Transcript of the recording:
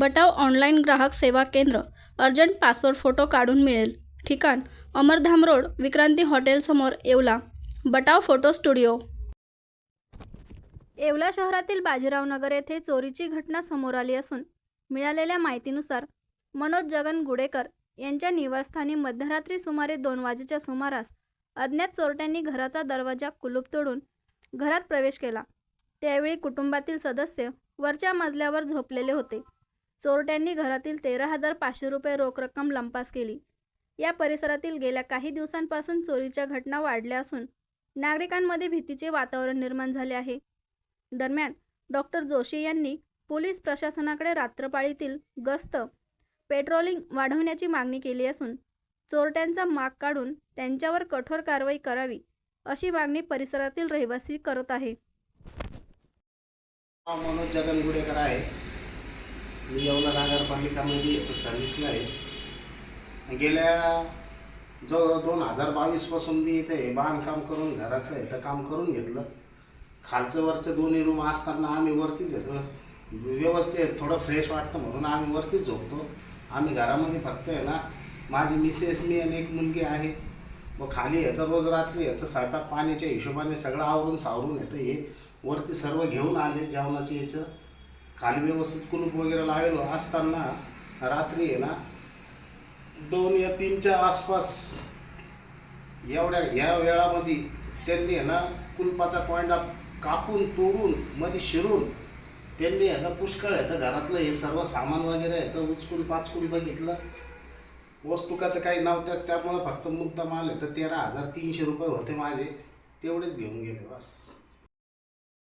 बटाव online ग्राहक सेवा केंद्र अर्जंट पासपोर्ट फोटो काढून मिळेल. ठिकाण अमरधाम रोड विक्रांती हॉटेलसमोर Yeola. Batav photo studio. Yeola शहरातील बाजीराव नगर येथे चोरीची घटना समोर आली असून मिळालेल्या माहितीनुसार मनोज जगन गुडेकर यांच्या निवासस्थानी मध्यरात्री सुमारे दोन वाजेच्या सुमारास अज्ञात चोरट्यांनी घराचा दरवाजा कुलूप तोडून घरात प्रवेश केला. त्यावेळी कुटुंबातील सदस्य वरच्या मजल्यावर झोपलेले होते. चोरट्यांनी घरातील तेरा हजार पाचशे रुपये रोख रक्कम लंपास केली. या परिसरातील गेल्या काही दिवसांपासून चोरीच्या घटना वाढल्या असून नागरिकांमध्ये भीतीचे वातावरण निर्माण झाले आहे. दरम्यान डॉक्टर जोशी यांनी पोलीस प्रशासनाकडे रात्रपाळीतील गस्त पेट्रोलिंग वाढवण्याची मागणी केली असून चोरट्यांचा माग काढून त्यांच्यावर कठोर कारवाई करावी अशी मागणी परिसरातील रहिवासी करत आहे. मनोज जगन गुडेकर आहे. मी येवला नगरपालिकामध्ये म्हणजे येतो सर्व्हिसला आहे. गेल्या जवळ दोन हजार बावीसपासून मी इथे बांधकाम करून घराचं इथं काम करून घेतलं. खालचं वरचं दोन्ही रूम असताना आम्ही वरतीच येतो. व्यवस्थित थोडं फ्रेश वाटतं म्हणून आम्ही वरतीच झोपतो. आम्ही घरामध्ये फक्त आहे ना माझी मिसेस मी आणि एक मुलगी आहे. व खाली येतं रोज रात्री येतं स्वयंपाक पाण्याच्या हिशोबाने सगळं आवरून सावरून येतं हे. वरती सर्व घेऊन आले जेवणाचे याचं. खाली व्यवस्थित कुलूप वगैरे लावेलो असताना रात्री आहे ना दोन या तीनच्या आसपास एवढ्या ह्या वेळामध्ये त्यांनी आहे ना कुलपाचा पॉईंट कापून तोडून मध्ये शिरून त्यांनी आहे ना पुष्कळ आहे तर घरातलं हे सर्व सामान वगैरे आहे तर उचकून पाचकून बघितलं. वस्तुकाचं काही नव्हत्याच त्यामुळं फक्त मुद्दा माल आहे तर तेरा हजार तीनशे रुपये होते माझे. तेवढेच घेऊन गेले बस.